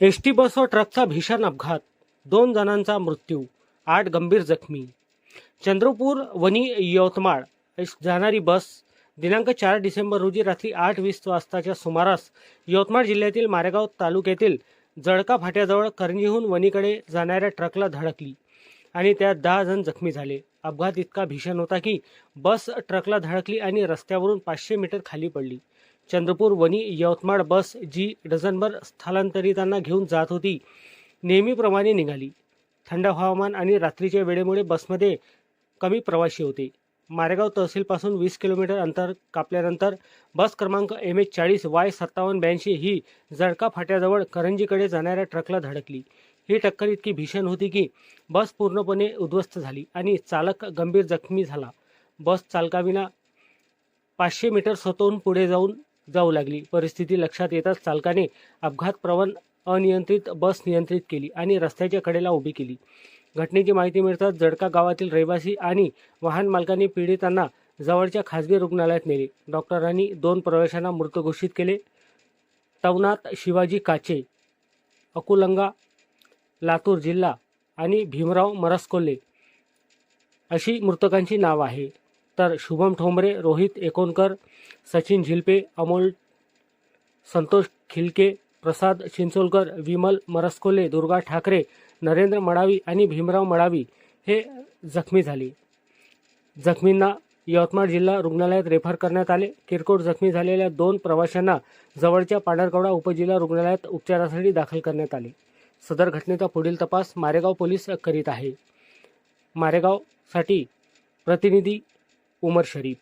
S T bus व ट्रकचा भीषण अपघात. दोन जणांचा मृत्यू आठ गंभीर जखमी. चंद्रपूर वनी यवतमाळ जाणारी बस दिनांक चार डिसेंबर रोजी रात्री आठ वीस वाजताच्या सुमारास यवतमाळ जिल्ह्यातील मारेगाव तालुक्यातील जळका फाट्याजवळ करंजीहून वनीकडे जाणाऱ्या ट्रकला धडकली. आणि त्यात दहा जण जखमी झाले. अपघात इतका भीषण होता की बस ट्रकला धडकली आणि रस्त्यावरून पाचशे मीटर खाली पडली. चंद्रपूर वणी यवतमाळ बस जी डझनभर स्थलांतरितांना घेऊन जात होती नेहमीप्रमाणे निघाली. थंड हवामान आणि रात्रीच्या वेळेमुळे बसमध्ये कमी प्रवासी होते. मारेगाव तहसीलपासून वीस किलोमीटर अंतर कापल्यानंतर बस क्रमांक एम एच चाळीस वाय सत्तावन्न ब्याऐंशी ही जळका फाट्याजवळ करंजीकडे जाणाऱ्या ट्रकला धडकली. ही टक्कर इतकी भीषण होती की बस पूर्णपणे उद्ध्वस्त झाली आणि चालक गंभीर जखमी झाला. बस चालकाविना पाचशे मीटर स्वतःहून पुढे जाऊन जाऊ लागली. परिस्थिती लक्षात येताच चालकाने अपघात प्रवण अनियंत्रित बस नियंत्रित केली आणि रस्त्याच्या कडेला उभी केली. घटनेची माहिती मिळताच जडका गावातील रहिवासी आणि वाहन मालकांनी पीडितांना जवळच्या खासगी रुग्णालयात नेले. डॉक्टरांनी दोन प्रवेशांना मृत घोषित केले. तवनाथ शिवाजी काचे अकुलंगा लातूर जिल्हा आणि भीमराव मरसकोल्हे अशी मृतकांची नाव आहे. तर शुभम ठोंबरे रोहित एकोणकर सचिन झिलपे अमोल संतोष खिलके प्रसाद चिंचोलकर विमल मरसकोले दुर्गा ठाकरे नरेंद्र मडावी आणि भीमराव मडावी हे जखमी झाले. जखमींना यवतमाळ जिल्हा रुग्णालयात रेफर करण्यात आले. किरकोळ जखमी झालेल्या दोन प्रवाशांना जवळच्या पांढरकवडा उपजिल्हा रुग्णालयात उपचारासाठी दाखल करण्यात आले. सदर घटनेचा पुढील तपास मारेगाव पोलीस करीत आहे. मारेगावसाठी प्रतिनिधी उमर शरीफ.